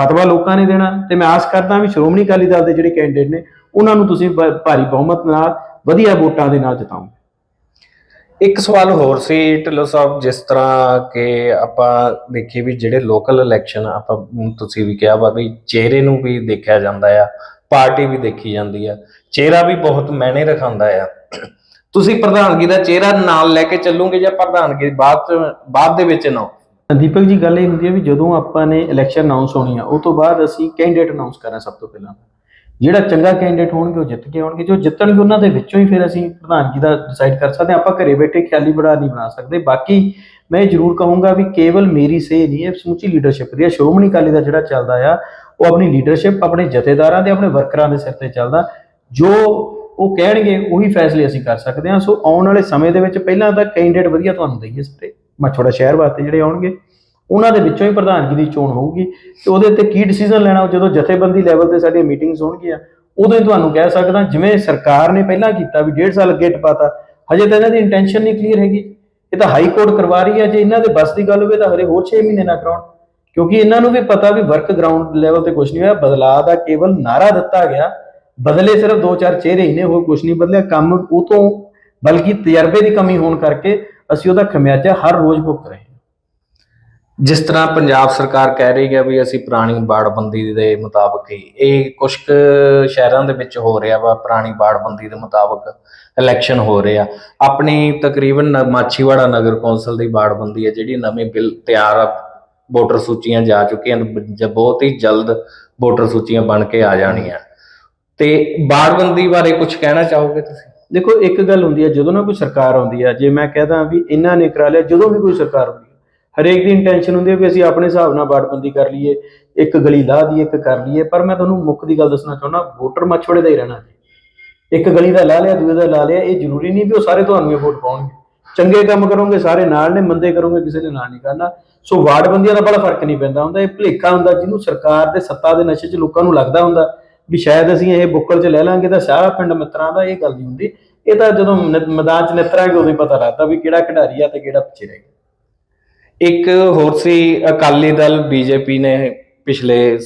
ਫਤਵਾ ਲੋਕਾਂ ਨੇ ਦੇਣਾ। ਤੇ ਮੈਂ ਆਸ ਕਰਦਾ ਵੀ ਸ਼੍ਰੋਮਣੀ ਅਕਾਲੀ ਦਲ ਦੇ ਜਿਹੜੇ ਕੈਂਡੀਡੇਟ ਨੇ, ਉਹਨਾਂ ਨੂੰ ਤੁਸੀਂ ਭ- ਭਾਰੀ ਬਹੁਮਤ ਨਾਲ ਵਧੀਆ ਵੋਟਾਂ ਦੇ ਨਾਲ ਜਿਤਾਓਗੇ ਇੱਕ ਸਵਾਲ ਹੋਰ ਸੀ ਢਿੱਲੋਂ ਸਾਹਿਬ ਜਿਸ ਤਰ੍ਹਾਂ ਕਿ ਆਪਾਂ ਦੇਖੀਏ ਵੀ ਜਿਹੜੇ ਲੋਕਲ ਇਲੈਕਸ਼ਨ ਆਪਾਂ ਤੁਸੀਂ ਵੀ ਕਿਹਾ ਵਾ ਵੀ ਚਿਹਰੇ ਨੂੰ ਵੀ ਦੇਖਿਆ ਜਾਂਦਾ ਆ ਪਾਰਟੀ ਵੀ ਦੇਖੀ ਜਾਂਦੀ ਆ ਚਿਹਰਾ ਵੀ ਬਹੁਤ ਮਾਇਨੇ ਰਖਾਉਂਦਾ ਆ। ਤੁਸੀਂ ਪ੍ਰਧਾਨਗੀ ਦਾ ਚਿਹਰਾ ਨਾਲ ਲੈ ਕੇ ਚੱਲੋਗੇ ਜਾਂ ਪ੍ਰਧਾਨਗੀ ਬਾਅਦ ਬਾਅਦ ਦੇ ਵਿੱਚ ਨਾ? ਦੀਪਕ ਜੀ ਗੱਲ ਇਹ ਹੁੰਦੀ ਹੈ ਵੀ ਜਦੋਂ ਆਪਾਂ ਨੇ ਇਲੈਕਸ਼ਨ ਅਨਾਉਂਸ ਹੋਣੀ ਆ ਉਹ ਤੋਂ ਬਾਅਦ ਅਸੀਂ ਕੈਂਡੀਡੇਟ ਅਨਾਉਂਸ ਕਰਨਾ ਸਭ ਤੋਂ ਪਹਿਲਾਂ। ਜਿਹੜਾ ਚੰਗਾ ਕੈਂਡੀਡੇਟ ਹੋਣਗੇ ਉਹ ਜਿੱਤ ਕੇ ਆਉਣਗੇ। ਜੋ ਜਿੱਤਣਗੇ ਉਹਨਾਂ ਦੇ ਵਿੱਚੋਂ ਹੀ ਫਿਰ ਅਸੀਂ ਪ੍ਰਧਾਨਗੀ ਦਾ ਡਿਸਾਈਡ ਕਰ ਸਕਦੇ ਹਾਂ। ਆਪਾਂ ਘਰੇ ਬੈਠੇ ਖਿਆਲੀ ਬੜਾ ਨਹੀਂ ਬਣਾ ਸਕਦੇ। ਬਾਕੀ ਮੈਂ ਇਹ ਜ਼ਰੂਰ ਕਹੂੰਗਾ ਵੀ ਕੇਵਲ ਮੇਰੀ ਸੇ ਨਹੀਂ ਹੈ ਸਮੁੱਚੀ ਲੀਡਰਸ਼ਿਪ ਦੀ ਹੈ ਸ਼੍ਰੋਮਣੀ ਅਕਾਲੀ ਦਾ ਜਿਹੜਾ ਚੱਲਦਾ ਆ, ਉਹ ਆਪਣੀ ਲੀਡਰਸ਼ਿਪ ਆਪਣੇ ਜਥੇਦਾਰਾਂ ਤੇ, ਆਪਣੇ ਵਰਕਰਾਂ ਦੇ ਸਿਰ ਤੇ ਚੱਲਦਾ। ਜੋ ਉਹ ਕਹਿਣਗੇ, ਉਹੀ ਫੈਸਲੇ ਅਸੀਂ ਕਰ ਸਕਦੇ ਹਾਂ। ਸੋ ਆਉਣ ਵਾਲੇ ਸਮੇਂ ਦੇ ਵਿੱਚ ਪਹਿਲਾਂ ਤਾਂ ਕੈਂਡੀਡੇਟ ਵਧੀਆ ਤੁਹਾਨੂੰ ਦਈਏ ਸਾਰੇ ਮਛੋੜਾ ਸ਼ਹਿਰ ਵਾਸਤੇ ਜਿਹੜੇ ਆਉਣਗੇ। ਉਹਨਾਂ ਦੇ ਵਿੱਚੋਂ ਹੀ ਪ੍ਰਧਾਨਗੀ ਦੀ ਚੋਣ ਹੋਊਗੀ ਤੇ ਉਹਦੇ ਤੇ ਕੀ ਡਿਸੀਜਨ ਲੈਣਾ ਜਦੋਂ ਜਥੇਬੰਦੀ ਲੈਵਲ ਤੇ ਸਾਡੀਆਂ ਮੀਟਿੰਗਸ ਹੋਣਗੀਆਂ, ਉਦੋਂ ਹੀ ਤੁਹਾਨੂੰ ਕਹਿ ਸਕਦਾ, ਜਿਵੇਂ ਸਰਕਾਰ ਨੇ ਪਹਿਲਾਂ ਕੀਤਾ ਵੀ ਡੇਢ ਸਾਲ ਅੱਗੇ ਟਪਾਤਾ, ਹਜੇ ਤਾਂ ਇਹਨਾਂ ਦੀ ਇੰਟੈਂਸ਼ਨ ਨਹੀਂ ਕਲੀਅਰ ਹੈਗੀ। ਇਹ ਤਾਂ ਹਾਈ ਕੋਰਟ ਕਰਵਾ ਰਹੀ ਹੈ, ਜੇ ਇਹਨਾਂ ਦੇ ਬਸ ਦੀ ਗੱਲ ਹੋਵੇ ਤਾਂ ਹਲੇ ਹੋਰ 6 ਮਹੀਨੇ ਨਾ ਕਰਾਉਣ, ਕਿਉਂਕਿ ਇਹਨਾਂ ਨੂੰ ਵੀ ਪਤਾ ਵੀ ਵਰਕ ਗਰਾਊਂਡ ਲੈਵਲ ਤੇ ਕੁਝ ਨਹੀਂ ਹੋਇਆ, ਬਦਲਾਅ ਦਾ ਕੇਵਲ ਨਾਰਾ ਦਿੱਤਾ ਗਿਆ। ਬਦਲੇ ਸਿਰਫ ਦੋ ਚਾਰ ਚਿਹਰੇ ਹੀ ਨੇ, ਹੋਰ ਕੁਝ ਨਹੀਂ ਬਦਲਿਆ। ਕੰਮ ਉਹ ਤੋਂ ਬਲਕਿ ਤਜਰਬੇ ਦੀ ਕਮੀ ਹੋਣ ਕਰਕੇ ਅਸੀਂ ਉਹਦਾ ਖਮਿਆਜਾ ਹਰ ਰੋਜ਼ ਭੁਗਤ ਰਹੇ ਜਿਸ ਤਰ੍ਹਾਂ ਪੰਜਾਬ ਸਰਕਾਰ ਕਹਿ ਰਹੀ ਹੈ ਵੀ ਅਸੀਂ ਪੁਰਾਣੀ ਬਾੜਬੰਦੀ ਦੇ ਮੁਤਾਬਕ ਹੀ, ਇਹ ਕੁਝ ਕੁ ਸ਼ਹਿਰਾਂ ਦੇ ਵਿੱਚ ਹੋ ਰਿਹਾ ਵਾ, ਪੁਰਾਣੀ ਬਾੜਬੰਦੀ ਦੇ ਮੁਤਾਬਕ ਇਲੈਕਸ਼ਨ ਹੋ ਰਿਹਾ ਆਪਣੀ ਤਕਰੀਬਨ ਨ- ਮਾਛੀਵਾੜਾ ਨਗਰ ਕੌਂਸਲ ਦੀ ਬਾੜਬੰਦੀ ਹੈ, ਜਿਹੜੀ ਨਵੇਂ ਬਿੱਲ ਤਿਆਰ ਆ, ਵੋਟਰ ਸੂਚੀਆਂ ਜਾ ਚੁੱਕੀਆਂ ਬਹੁਤ ਹੀ ਜਲਦ ਵੋਟਰ ਸੂਚੀਆਂ ਬਣ ਕੇ ਆ ਜਾਣੀਆਂ। ਤੇ ਬਾੜਬੰਦੀ ਬਾਰੇ ਕੁਝ ਕਹਿਣਾ ਚਾਹੋਗੇ ਤੁਸੀਂ? ਦੇਖੋ, ਇੱਕ ਗੱਲ ਹੁੰਦੀ ਹੈ, ਜਦੋਂ ਨਾ ਕੋਈ ਸਰਕਾਰ ਆਉਂਦੀ ਹੈ, ਜੇ ਮੈਂ ਕਹਦਾ ਵੀ ਇਹਨਾਂ ਨੇ ਕਰਾ ਲਿਆ ਜਦੋਂ ਵੀ ਕੋਈ ਸਰਕਾਰ ਆਉਂਦੀ ਹਰੇਕ ਦੀ ਇੰਟੈਂਸ਼ਨ ਹੁੰਦੀ ਹੈ ਵੀ ਅਸੀਂ ਆਪਣੇ ਹਿਸਾਬ ਨਾਲ ਬਾੜਬੰਦੀ ਕਰ ਲਈਏ, ਇੱਕ ਗਲੀ ਲਾ ਦਈਏ ਇੱਕ ਕਰ ਲਈਏ। ਪਰ ਮੈਂ ਤੁਹਾਨੂੰ ਮੁੱਖ ਦੀ ਗੱਲ ਦੱਸਣਾ ਚਾਹੁੰਦਾ ਵੋਟਰ ਮਛੋੜੇ ਦਾ ਹੀ ਰਹਿਣਾ ਜੀ। ਇੱਕ ਗਲੀ ਦਾ ਲਾ ਲਿਆ ਦੂਜੇ ਦਾ ਲਾ ਲਿਆ, ਇਹ ਜ਼ਰੂਰੀ ਨਹੀਂ ਵੀ ਉਹ ਸਾਰੇ ਤੁਹਾਨੂੰ ਹੀ ਵੋਟ ਪਾਉਣਗੇ। ਚੰਗੇ ਕੰਮ ਕਰੋਗੇ, ਸਾਰੇ ਨਾਲ ਨੇ, ਮੰਦੇ ਕਰੋਗੇ, ਕਿਸੇ ਨੇ ਨਾਲ ਨਹੀਂ ਕਰਨਾ। ਸੋ ਵਾਰਡਬੰਦੀਆਂ ਦਾ ਬੜਾ ਫ਼ਰਕ ਨਹੀਂ ਪੈਂਦਾ ਹੁੰਦਾ, ਇਹ ਭੁਲੇਖਾ ਹੁੰਦਾ, ਜਿਹਨੂੰ ਸਰਕਾਰ ਦੇ ਸੱਤਾ ਦੇ ਨਸ਼ੇ 'ਚ ਲੋਕਾਂ ਨੂੰ ਲੱਗਦਾ ਹੁੰਦਾ ਵੀ ਸ਼ਾਇਦ ਅਸੀਂ ਇਹ ਬੁੱਕਲ 'ਚ ਲੈ ਲਾਂਗੇ ਤਾਂ ਸਾਰਾ ਪਿੰਡ ਮਿੱਤਰਾਂ ਦਾ ਇਹ ਗੱਲ ਨਹੀਂ ਹੁੰਦੀ। ਇਹ ਤਾਂ ਜਦੋਂ ਨ- ਮੈਦਾਨ 'ਚ ਨਿਤਰਾਂਗੇ ਉਦੋਂ ਹੀ ਪਤਾ ਲੱਗਦਾ ਵੀ ਕਿਹੜਾ ਖਿਡਾਰੀ ਆ ਤੇ ਕਿਹੜਾ ਪਿੱਛੇ ਰਹਿ ਗਿਆ। ਇੱਕ ਹੋਰ ਸੀ ਅਕਾਲੀ ਦਲ, ਬੀਜੇਪੀ ਨੇ ਪਿਛਲੇ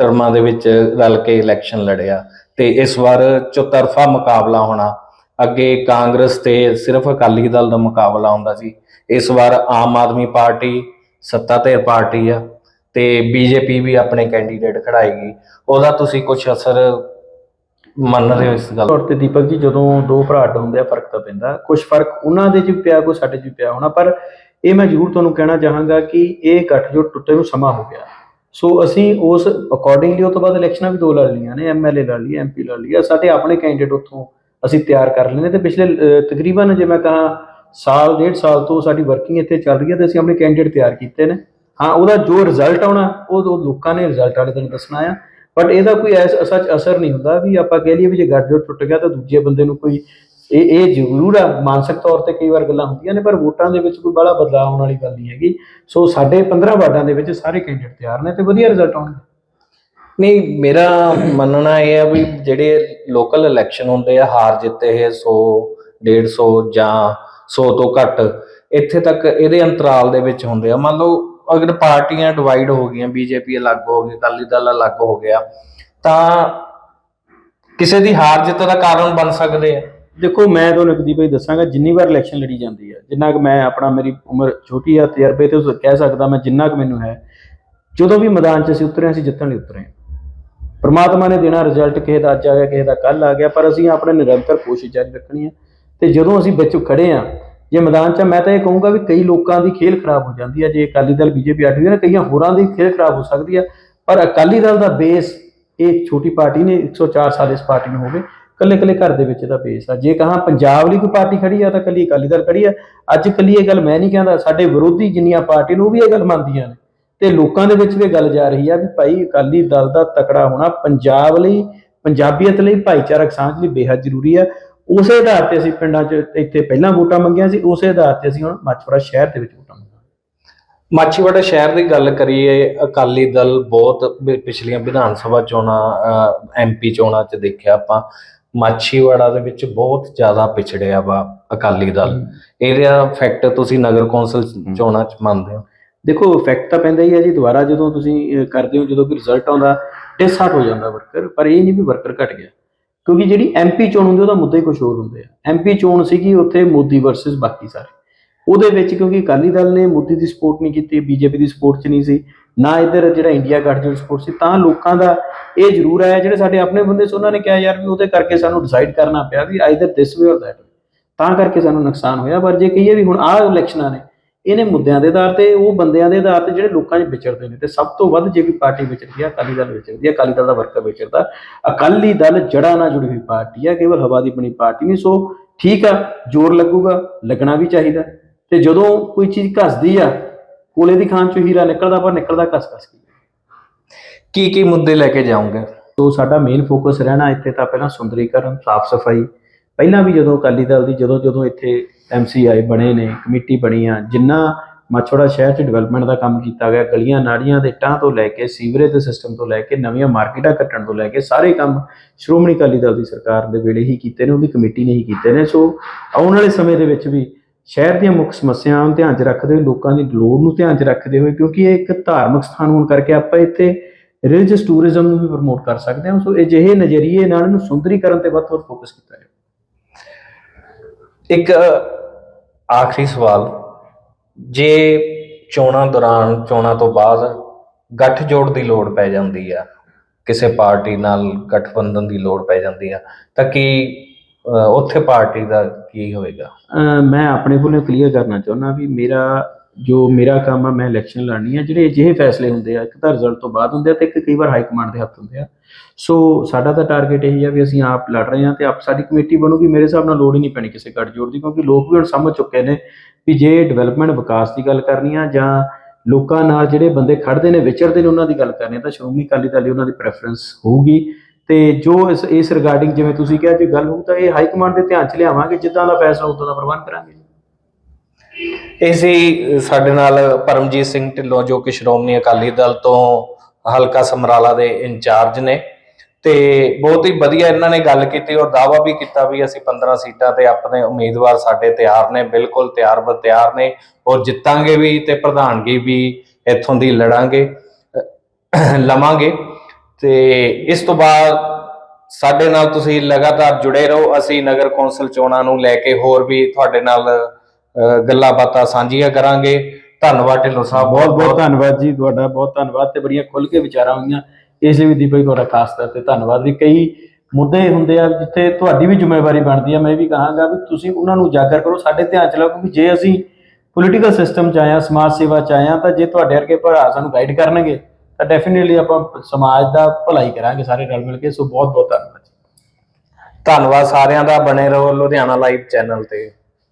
ਟਰਮਾਂ ਦੇ ਵਿੱਚ ਰਲ ਕੇ ਇਲੈਕਸ਼ਨ ਲੜਿਆ ਤੇ ਇਸ ਵਾਰ ਚੌਤਰਫਾ ਮੁਕਾਬਲਾ ਹੋਣਾ। ਅੱਗੇ ਕਾਂਗਰਸ ਤੇ ਸਿਰਫ ਅਕਾਲੀ ਦਲ ਦਾ ਮੁਕਾਬਲਾ ਹੁੰਦਾ ਸੀ। ਇਸ ਵਾਰ ਆਮ ਆਦਮੀ ਪਾਰਟੀ ਸੱਤਾ ਤੇ ਪਾਰਟੀ ਆ ਤੇ ਬੀਜੇਪੀ ਵੀ ਆਪਣੇ ਕੈਂਡੀਡੇਟ ਖੜਾਏਗੀ। ਉਹਦਾ ਤੁਸੀਂ ਕੁਝ ਅਸਰ ਮੰਨ ਰਹੇ ਹੋ ਇਸ ਗੱਲ ਤੌਰ ਤੇ ਦੀਪਕ ਜੀ, ਜਦੋਂ ਦੋ ਭਰਾ ਅੱਡ ਹੁੰਦੇ ਆ, ਫ਼ਰਕ ਤਾਂ ਪੈਂਦਾ। ਕੁਝ ਫ਼ਰਕ ਉਹਨਾਂ ਦੇ ਚ ਵੀ ਪਿਆ ਕੋਈ ਸਾਡੇ ਚ ਵੀ ਪਿਆ ਹੋਣਾ, ਪਰ ਇਹ ਮੈਂ ਜ਼ਰੂਰ ਤੁਹਾਨੂੰ ਕਹਿਣਾ ਚਾਹਾਂਗਾ ਕਿ ਇਹ ਗੱਠਜੋੜ ਟੁੱਟੇ ਨੂੰ ਸਮਾਂ ਹੋ ਗਿਆ। ਸੋ ਅਸੀਂ ਉਸ ਅਕੋਰਡਿੰਗਲੀ ਉਹ ਤੋਂ ਬਾਅਦ ਇਲੈਕਸ਼ਨਾਂ ਵੀ ਦੋ ਲੜ ਲਈਆਂ ਨੇ ਐਮਐਲਏ ਲੜ ਲਈ ਐਮਪੀ ਲੜ ਲਈ। ਸਾਡੇ ਆਪਣੇ ਕੈਂਡੀਡੇਟ ਉੱਥੋਂ ਅਸੀਂ ਤਿਆਰ ਕਰ ਲਏ ਨੇ ਤੇ ਪਿਛਲੇ ਤਕਰੀਬਨ ਜੇ ਮੈਂ ਕਹਾਂ ਸਾਲ, ਡੇਢ ਸਾਲ ਤੋਂ ਸਾਡੀ ਵਰਕਿੰਗ ਇੱਥੇ ਚੱਲ ਰਹੀ ਹੈ ਤੇ ਅਸੀਂ ਆਪਣੇ ਕੈਂਡੀਡੇਟ ਤਿਆਰ ਕੀਤੇ ਨੇ। ਹਾਂ, ਉਹਦਾ ਜੋ ਰਿਜ਼ਲਟ ਆਉਣਾ, ਉਹ ਉਹ ਲੋਕਾਂ ਨੇ ਰਿਜ਼ਲਟ ਵਾਲੇ ਦਿਨ ਦੱਸਣਾ ਆ। ਬਟ ਇਹਦਾ ਕੋਈ ਐਸ ਸੱਚ ਅਸਰ ਨਹੀਂ ਹੁੰਦਾ ਵੀ ਆਪਾਂ ਕਹਿ ਲਈਏ ਵੀ ਜੇ ਗੱਠਜੋੜ ਟੁੱਟ ਗਿਆ ਤਾਂ ਦੂਜੇ ਬੰਦੇ ਨੂੰ ਕੋਈ ਇਹ ਇਹ ਜ਼ਰੂਰ ਆ, ਮਾਨਸਿਕ ਤੌਰ ਤੇ ਕਈ ਵਾਰ ਗੱਲਾਂ ਹੁੰਦੀਆਂ ਨੇ, ਪਰ ਵੋਟਾਂ ਦੇ ਵਿੱਚ ਕੋਈ ਬੜਾ ਬਦਲਾਅ ਆਉਣ ਵਾਲੀ ਗੱਲ ਨਹੀਂ ਹੈਗੀ। ਸੋ ਸਾਡੇ 15 ਵਾਰਡਾਂ ਦੇ ਵਿੱਚ ਸਾਰੇ ਕੈਂਡੀਡੇਟ ਤਿਆਰ ਨੇ ਤੇ ਵਧੀਆ ਰਿਜ਼ਲਟ ਆਉਣਗੇ। ਨਹੀਂ, ਮੇਰਾ ਮੰਨਣਾ ਇਹ ਆ ਵੀ ਜਿਹੜੇ ਲੋਕਲ ਇਲੈਕਸ਼ਨ ਹੁੰਦੇ ਆ, ਹਾਰ ਜਿੱਤੇ ਇਹ 100 150 ਜਾਂ 100 ਤੋਂ ਘੱਟ, ਇੱਥੇ ਤੱਕ ਇਹਦੇ ਅੰਤਰਾਲ ਦੇ ਵਿੱਚ ਹੁੰਦੇ ਆ। ਮੰਨ ਲਓ, ਅਗਰ ਪਾਰਟੀਆਂ ਡਿਵਾਈਡ ਹੋ ਗਈਆਂ, ਬੀਜੇਪੀ ਅਲੱਗ ਹੋ ਗਈ, ਅਕਾਲੀ ਦਲ ਅਲੱਗ ਹੋ ਗਿਆ, ਤਾਂ ਕਿਸੇ ਦੀ ਹਾਰ ਜਿੱਤ ਦਾ ਕਾਰਨ ਬਣ ਸਕਦੇ ਆ। ਦੇਖੋ, ਮੈਂ ਤੁਹਾਨੂੰ ਇੱਕ ਦੀ ਭਾਈ ਦੱਸਾਂਗਾ, ਜਿੰਨੀ ਵਾਰ ਇਲੈਕਸ਼ਨ ਲੜੀ ਜਾਂਦੀ ਹੈ ਜਿੰਨਾ ਕਿ ਮੈਂ ਆਪਣਾ ਮੇਰੀ ਉਮਰ ਛੋਟੀ ਆ, ਤਜਰਬੇ ਤੇ ਉਸ ਕਹਿ ਸਕਦਾ ਮੈਂ ਜਿੰਨਾ ਕਿ ਮੈਨੂੰ ਹੈ, ਜਦੋਂ ਵੀ ਮੈਦਾਨ 'ਚ ਅਸੀਂ ਉਤਰੇ, ਅਸੀਂ ਜਿੱਤਣ ਲਈ ਉਤਰੇ ਪਰਮਾਤਮਾ ਨੇ ਦੇਣਾ ਰਿਜ਼ਲਟ ਕਿਸੇ ਦਾ ਅੱਜ ਆ ਗਿਆ, ਕਿਸੇ ਦਾ ਕੱਲ ਆ ਗਿਆ, ਪਰ ਅਸੀਂ ਆਪਣੇ ਨਿਰੰਤਰ ਕੋਸ਼ਿਸ਼ ਜਾਰੀ ਰੱਖਣੀ ਹੈ ਤੇ ਜਦੋਂ ਅਸੀਂ ਵਿੱਚ ਖੜੇ ਆ ਜੇ ਮੈਦਾਨ 'ਚ ਮੈਂ ਤਾਂ ਇਹ ਕਹੂੰਗਾ ਵੀ ਕਈ ਲੋਕਾਂ ਦੀ ਖੇਲ ਖਰਾਬ ਹੋ ਜਾਂਦੀ ਹੈ ਜੇ ਅਕਾਲੀ ਦਲ, ਬੀਜੇਪੀ ਅੱਡ ਗਈ ਨਾ, ਕਈਆਂ ਹੋਰਾਂ ਦੀ ਖੇਲ ਖਰਾਬ ਹੋ ਸਕਦੀ ਹੈ ਪਰ ਅਕਾਲੀ ਦਲ ਦਾ ਬੇਸ ਇਹ ਛੋਟੀ ਪਾਰਟੀ ਨੇ 104 ਸਾਲ ਇਸ ਪਾਰਟੀ ਨੂੰ ਹੋਵੇ ਕੱਲੇ ਕੱਲੇ ਘਰ ਦੇ ਵਿੱਚ ਇਹਦਾ ਬੇਸ ਆ ਜੇ ਕਹਾਂ ਪੰਜਾਬ ਲਈ ਕੋਈ ਪਾਰਟੀ ਖੜੀ ਆ ਤਾਂ ਕੱਲੀ ਅਕਾਲੀ ਦਲ ਖੜੀ ਆ। ਅੱਜ ਕੱਲੀ ਇਹ ਗੱਲ ਮੈਂ ਨਹੀਂ ਕਹਿੰਦਾ, ਸਾਡੇ ਵਿਰੋਧੀ ਜਿੰਨੀਆਂ ਪਾਰਟੀ ਨੂੰ ਵੀ ਇਹ ਗੱਲ ਮੰਨਦੀਆਂ ਨੇ। ਤੇ ਲੋਕਾਂ ਦੇ ਵਿੱਚ ਵੀ ਗੱਲ ਜਾ ਰਹੀ ਆ ਵੀ ਭਾਈ ਅਕਾਲੀ ਦਲ ਦਾ ਤਕੜਾ ਹੋਣਾ ਪੰਜਾਬ ਲਈ, ਪੰਜਾਬੀਅਤ ਲਈ ਭਾਈਚਾਰਕ ਸਾਂਝ ਲਈ ਬੇहद ਜ਼ਰੂਰੀ ਆ। ਉਸੇ ਆਧਾਰ ਤੇ ਅਸੀਂ ਪਿੰਡਾਂ 'ਚ ਇੱਥੇ ਪਹਿਲਾਂ ਵੋਟਾਂ ਮੰਗੀਆਂ ਸੀ, ਉਸੇ ਆਧਾਰ ਤੇ ਅਸੀਂ ਹੁਣ ਮੱਛਵੜਾ ਸ਼ਹਿਰ ਦੇ ਵਿੱਚ ਵੋਟਾਂ ਮੰਗਾਂਗੇ। ਮਾਛੀਵਾੜਾ ਸ਼ਹਿਰ ਦੀ ਗੱਲ ਕਰੀਏ, ਅਕਾਲੀ ਦਲ ਬਹੁਤ ਪਿਛਲੀਆਂ ਵਿਧਾਨ ਸਭਾ ਚੋਣਾਂ ਐਮਪੀ ਚੋਣਾਂ 'ਚ ਦੇਖਿਆ ਆਪਾਂ। ਮਾਛੀਵਾੜਾ ਦੇ ਵਿੱਚ ਬਹੁਤ ਜ਼ਿਆਦਾ ਪਿਛੜਿਆ ਵਾ ਅਕਾਲੀ ਦਲ। ਇਹਦਾ ਫੈਕਟ ਤੁਸੀਂ ਨਗਰ ਕੌਂਸਲ ਚੋਣਾਂ 'ਚ ਮੰਨਦੇ ਹੋ। ਦੇਖੋ ਇਫੈਕਟ ਤਾਂ ਪੈਂਦਾ ਹੀ ਹੈ ਜੀ ਦੁਬਾਰਾ ਜਦੋਂ ਤੁਸੀਂ ਕਰਦੇ ਹੋ ਜਦੋਂ ਵੀ ਰਿਜ਼ਲਟ ਆਉਂਦਾ ਡਿਸਹਾਰਟ ਹੋ ਜਾਂਦਾ ਵਰਕਰ ਪਰ ਇਹ ਨਹੀਂ ਵੀ ਵਰਕਰ ਘਟ ਗਿਆ। ਕਿਉਂਕਿ ਜਿਹੜੀ ਐਮਪੀ ਚੋਣ ਹੁੰਦੀ ਉਹਦਾ ਮੁੱਦਾ ਹੀ ਕੁਝ ਹੋਰ ਹੁੰਦੇ ਆ। ਐਮਪੀ ਚੋਣ ਸੀਗੀ ਉੱਥੇ ਮੋਦੀ ਵਰਸਸ ਬਾਕੀ ਸਾਰੇ। ਉਹਦੇ ਵਿੱਚ ਕਿਉਂਕਿ ਅਕਾਲੀ ਦਲ ਨੇ ਮੋਦੀ ਦੀ ਸਪੋਰਟ ਨਹੀਂ ਕੀਤੀ ਬੀਜੇਪੀ ਦੀ ਸਪੋਰਟ 'ਚ ਨਹੀਂ ਸੀ ਨਾ ਇਧਰ ਜਿਹੜਾ ਇੰਡੀਆ ਗੱਠਜੋੜ ਸਪੋਰਟ ਸੀ ਤਾਂ ਲੋਕਾਂ ਦਾ ਇਹ ਜ਼ਰੂਰ ਆਇਆ, ਜਿਹੜੇ ਸਾਡੇ ਆਪਣੇ ਬੰਦੇ ਸੀ, ਉਹਨਾਂ ਨੇ ਕਿਹਾ, ਯਾਰ ਵੀ ਉਹਦੇ ਕਰਕੇ ਸਾਨੂੰ ਡਿਸਾਈਡ ਕਰਨਾ ਪਿਆ ਵੀ either this way or that ਤਾਂ ਕਰਕੇ ਸਾਨੂੰ ਨੁਕਸਾਨ ਹੋਇਆ, ਪਰ ਜੇ ਕਹੀਏ ਵੀ ਹੁਣ ਆਹ ਇਲੈਕਸ਼ਨਾਂ ਨੇ, ਇਹਨੇ ਮੁੱਦਿਆਂ ਦੇ ਆਧਾਰ ਤੇ, ਉਹ ਬੰਦਿਆਂ ਦੇ ਆਧਾਰ ਤੇ ਜਿਹੜੇ ਲੋਕਾਂ 'ਚ ਵਿਚਰਦੇ ਨੇ, ਤੇ ਸਭ ਤੋਂ ਵੱਧ ਜੇ ਵੀ ਪਾਰਟੀ ਵਿਚਰਦੀ ਆ, ਅਕਾਲੀ ਦਲ ਵਿਚਰਦੀ ਆ, ਅਕਾਲੀ ਦਲ ਦਾ ਵਰਕਰ ਵਿਚਰਦਾ, ਅਕਾਲੀ ਦਲ ਜੜਾ ਨਾਲ ਜੁੜੀ ਹੋਈ ਪਾਰਟੀ ਆ, ਕੇਵਲ ਹਵਾ ਦੀ ਬਣੀ ਪਾਰਟੀ ਨਹੀਂ, ਸੋ ਠੀਕ ਆ, ਜ਼ੋਰ ਲੱਗੂਗਾ, ਲੱਗਣਾ ਵੀ ਚਾਹੀਦਾ, ਤੇ ਜਦੋਂ ਕੋਈ ਚੀਜ਼ ਘਸਦੀ ਆ, ਕੋਲੇ ਦੀ ਖਾਨ ਚੋਂ ਹੀਰਾ ਨਿਕਲਦਾ, ਪਰ ਨਿਕਲਦਾ ਘਸ ਘਸ ਕੇ। ਕੀ ਕੀ ਮੁੱਦੇ ਲੈ ਕੇ ਜਾਓਗੇ? ਸੋ ਸਾਡਾ ਮੇਨ ਫੋਕਸ ਰਹਿਣਾ ਇੱਥੇ ਤਾਂ ਪਹਿਲਾਂ ਸੁੰਦਰੀਕਰਨ, ਸਾਫ਼ ਸਫ਼ਾਈ। ਪਹਿਲਾਂ ਵੀ ਜਦੋਂ ਅਕਾਲੀ ਦਲ ਦੀ ਜਦੋਂ ਜਦੋਂ ਇੱਥੇ ਐਮਸੀਆਈ ਬਣੇ ਨੇ, ਕਮੇਟੀ ਬਣੀ ਆ, ਜਿੰਨਾ ਮਾਛੋੜਾ ਸ਼ਹਿਰ 'ਚ ਡਿਵੈਲਪਮੈਂਟ ਦਾ ਕੰਮ ਕੀਤਾ ਗਿਆ, ਗਲੀਆਂ ਨਾਲੀਆਂ ਦੇ ਟਾਂ ਤੋਂ ਲੈ ਕੇ ਸੀਵਰੇਜ ਦੇ ਸਿਸਟਮ ਤੋਂ ਲੈ ਕੇ, ਨਵੀਆਂ ਮਾਰਕੀਟਾਂ ਕੱਟਣ ਤੋਂ ਲੈ ਕੇ, ਸਾਰੇ ਕੰਮ ਸ਼੍ਰੋਮਣੀ ਅਕਾਲੀ ਦਲ ਦੀ ਸਰਕਾਰ ਦੇ ਵੇਲੇ ਹੀ ਕੀਤੇ ਨੇ, ਉਹਦੀ ਕਮੇਟੀ ਨੇ ਹੀ ਕੀਤੇ ਨੇ। ਸੋ ਆਉਣ ਵਾਲੇ ਸਮੇਂ ਦੇ ਵਿੱਚ ਵੀ ਸ਼ਹਿਰ ਦੀਆਂ ਮੁੱਖ ਸਮੱਸਿਆਵਾਂ ਨੂੰ ਧਿਆਨ 'ਚ ਰੱਖਦੇ ਹੋਏ, ਲੋਕਾਂ ਦੀ ਲੋੜ ਨੂੰ ਧਿਆਨ 'ਚ ਰੱਖਦੇ ਹੋਏ, ਕਿਉਂਕਿ ਇਹ ਇੱਕ ਧਾਰਮਿਕ ਸਥਾਨ ਹੋਣ ਕਰਕੇ ਆਪਾਂ ਇੱਥੇ ਰਿਲੀਜੀਅਸ ਟੂਰਿਜ਼ਮ ਨੂੰ ਵੀ ਪ੍ਰਮੋਟ ਕਰ ਸਕਦੇ ਹਾਂ। ਸੋ ਅਜਿਹੇ ਨਜ਼ਰੀਏ ਨਾਲ ਇਹਨੂੰ ਸੁੰਦਰੀਕਰਨ ਤੇ ਵੱਧ ਤੋਂ ਵੱਧ ਫੋਕਸ ਕੀਤਾ ਜਾਵੇ। ਇੱਕ ਆਖਰੀ ਸਵਾਲ, ਜੇ ਚੋਣਾਂ ਦੌਰਾਨ, ਚੋਣਾਂ ਤੋਂ ਬਾਅਦ ਗੱਠਜੋੜ ਦੀ ਲੋੜ ਪੈ ਜਾਂਦੀ ਆ, ਕਿਸੇ ਪਾਰਟੀ ਨਾਲ ਗਠਬੰਧਨ ਦੀ ਲੋੜ ਪੈ ਜਾਂਦੀ ਆ, ਤਾਂ ਕੀ ਅਹ, ਉੱਥੇ ਪਾਰਟੀ ਦਾ ਕੀ ਹੋਏਗਾ? ਅਹ ਮੈਂ ਆਪਣੇ ਕੋਲੋਂ ਕਲੀਅਰ ਕਰਨਾ ਚਾਹੁੰਦਾ ਵੀ ਮੇਰਾ ਜੋ ਮੇਰਾ ਕੰਮ ਆ ਮੈਂ ਇਲੈਕਸ਼ਨ ਲੜਨੀ ਆ ਜਿਹੜੇ ਅਜਿਹੇ ਫੈਸਲੇ ਹੁੰਦੇ ਆ ਇੱਕ ਤਾਂ ਰਿਜ਼ਲਟ ਤੋਂ ਬਾਅਦ ਹੁੰਦੇ ਆ ਤੇ ਇੱਕ ਕਈ ਵਾਰ ਹਾਈ ਕਮਾਂਡ ਦੇ ਹੱਥ ਹੁੰਦੇ ਆ। ਸੋ ਸਾਡਾ ਤਾਂ ਟਾਰਗੇਟ ਇਹੀ ਆ ਵੀ ਅਸੀਂ ਆਪ ਲੜ ਰਹੇ ਆ ਤੇ ਆਪ ਸਾਡੀ ਕਮੇਟੀ ਬਣੂਗੀ ਮੇਰੇ ਹਿਸਾਬ ਨਾਲ ਲੋੜ ਹੀ ਨਹੀਂ ਪੈਣੀ ਕਿਸੇ ਗੱਠਜੋੜ ਦੀ ਕਿਉਂਕਿ ਲੋਕ ਵੀ ਹੁਣ ਸਮਝ ਚੁੱਕੇ ਨੇ ਵੀ ਜੇ ਡਿਵੈਲਪਮੈਂਟ ਵਿਕਾਸ ਦੀ ਗੱਲ ਕਰਨੀ ਆ ਜਾਂ ਲੋਕਾਂ ਨਾਲ ਜਿਹੜੇ ਬੰਦੇ ਖੜਦੇ ਨੇ ਵਿਚਰਦੇ ਨੇ ਉਹਨਾਂ ਦੀ ਗੱਲ ਕਰਨੀ ਆ ਤਾਂ ਸ਼੍ਰੋਮਣੀ ਅਕਾਲੀ ਦਲ ਹੀ ਉਹਨਾਂ ਦੀ ਪ੍ਰੈਫਰੈਂਸ ਹੋਊਗੀ। ਤੇ ਜੋ ਇਸ ਇਸ ਰਿਗਾਰਡਿੰਗ ਜਿਵੇਂ ਤੁਸੀਂ ਕਿਹਾ, ਜੇ ਗੱਲ ਹੋਊ ਤਾਂ ਇਹ ਹਾਈ ਕਮਾਂਡ ਦੇ ਧਿਆਨ 'ਚ ਲਿਆਵਾਂਗੇ, ਜਿੱਦਾਂ ਦਾ ਫੈਸਲਾ ਉਦਾਂ ਦਾ ਪ੍ਰਬੰਧ ਕਰਾਂਗੇ। ਇਹ ਸੀ ਸਾਡੇ ਨਾਲ ਪਰਮਜੀਤ ਸਿੰਘ ਢਿੱਲੋਂ, ਜੋ ਕਿ ਸ਼੍ਰੋਮਣੀ ਅਕਾਲੀ ਦਲ ਤੋਂ ਹਲਕਾ ਸਮਰਾਲਾ ਦੇ ਇੰਚਾਰਜ ਨੇ। ਤੇ ਬਹੁਤ ਹੀ ਵਧੀਆ ਇਹਨਾਂ ਨੇ ਗੱਲ ਕੀਤੀ, ਔਰ ਦਾਵਾ ਵੀ ਕੀਤਾ ਵੀ ਅਸੀਂ 15 ਸੀਟਾਂ ਤੇ ਆਪਣੇ ਉਮੀਦਵਾਰ ਸਾਡੇ ਤਿਆਰ ਨੇ, ਬਿਲਕੁਲ ਤਿਆਰ ਬਰ ਤਿਆਰ ਨੇ, ਔਰ ਜਿੱਤਾਂਗੇ ਵੀ ਤੇ ਪ੍ਰਧਾਨਗੀ ਵੀ ਇੱਥੋਂ ਦੀ ਲੜਾਂਗੇ ਲਵਾਂਗੇ। ਤੇ ਇਸ ਤੋਂ ਬਾਅਦ ਸਾਡੇ ਨਾਲ ਤੁਸੀਂ ਲਗਾਤਾਰ ਜੁੜੇ ਰਹੋ। ਅਸੀਂ ਨਗਰ ਕੌਂਸਲ ਚੋਣਾਂ ਨੂੰ ਲੈ ਕੇ ਹੋਰ ਵੀ ਤੁਹਾਡੇ ਨਾਲ ਗੱਲਾਂ ਬਾਤਾਂ ਸਾਂਝੀਆਂ ਕਰਾਂਗੇ। ਧੰਨਵਾਦ ਢਿੱਲੋਂ ਸਾਹਿਬ। ਬਹੁਤ ਬਹੁਤ ਧੰਨਵਾਦ ਜੀ ਤੁਹਾਡਾ, ਬਹੁਤ ਧੰਨਵਾਦ ਤੇ ਬੜੀਆਂ ਖੁੱਲ ਕੇ ਵਿਚਾਰਾਂ ਹੋਈਆਂ। ਇਸ ਲਈ ਵੀ ਦੀਪਕ ਤੁਹਾਡਾ ਖਾਸ ਤੌਰ ਤੇ ਧੰਨਵਾਦ ਵੀ। ਕਈ ਮੁੱਦੇ ਹੁੰਦੇ ਆ ਜਿੱਥੇ ਤੁਹਾਡੀ ਵੀ ਜ਼ਿੰਮੇਵਾਰੀ ਬਣਦੀ ਆ। ਮੈਂ ਇਹ ਵੀ ਕਹਾਂਗਾ ਵੀ ਤੁਸੀਂ ਉਹਨਾਂ ਨੂੰ ਉਜਾਗਰ ਕਰੋ, ਸਾਡੇ ਧਿਆਨ ਚ ਲਾਓ ਕਿਉਂਕਿ ਜੇ ਅਸੀਂ ਪੋਲੀਟੀਕਲ ਸਿਸਟਮ ਚ ਆਇਆ, ਸਮਾਜ ਸੇਵਾ ਚ ਆਇਆ, ਤਾਂ ਜੇ ਤੁਹਾਡੇ ਵਰਗੇ ਭਰਾ ਸਾਨੂੰ ਗਾਈਡ ਕਰਨਗੇ ਤਾਂ ਡੈਫੀਨਿਟਲੀ ਆਪਾਂ ਸਮਾਜ ਦਾ ਭਲਾਈ ਕਰਾਂਗੇ ਸਾਰੇ ਰਲ ਮਿਲ ਕੇ, ਸੋ ਬਹੁਤ ਬਹੁਤ ਧੰਨਵਾਦ ਧੰਨਵਾਦ ਸਾਰਿਆਂ ਦਾ, ਬਣੇ ਰਹੋ ਲੁਧਿਆਣਾ ਲਾਈਵ ਚੈਨਲ ਤੇ।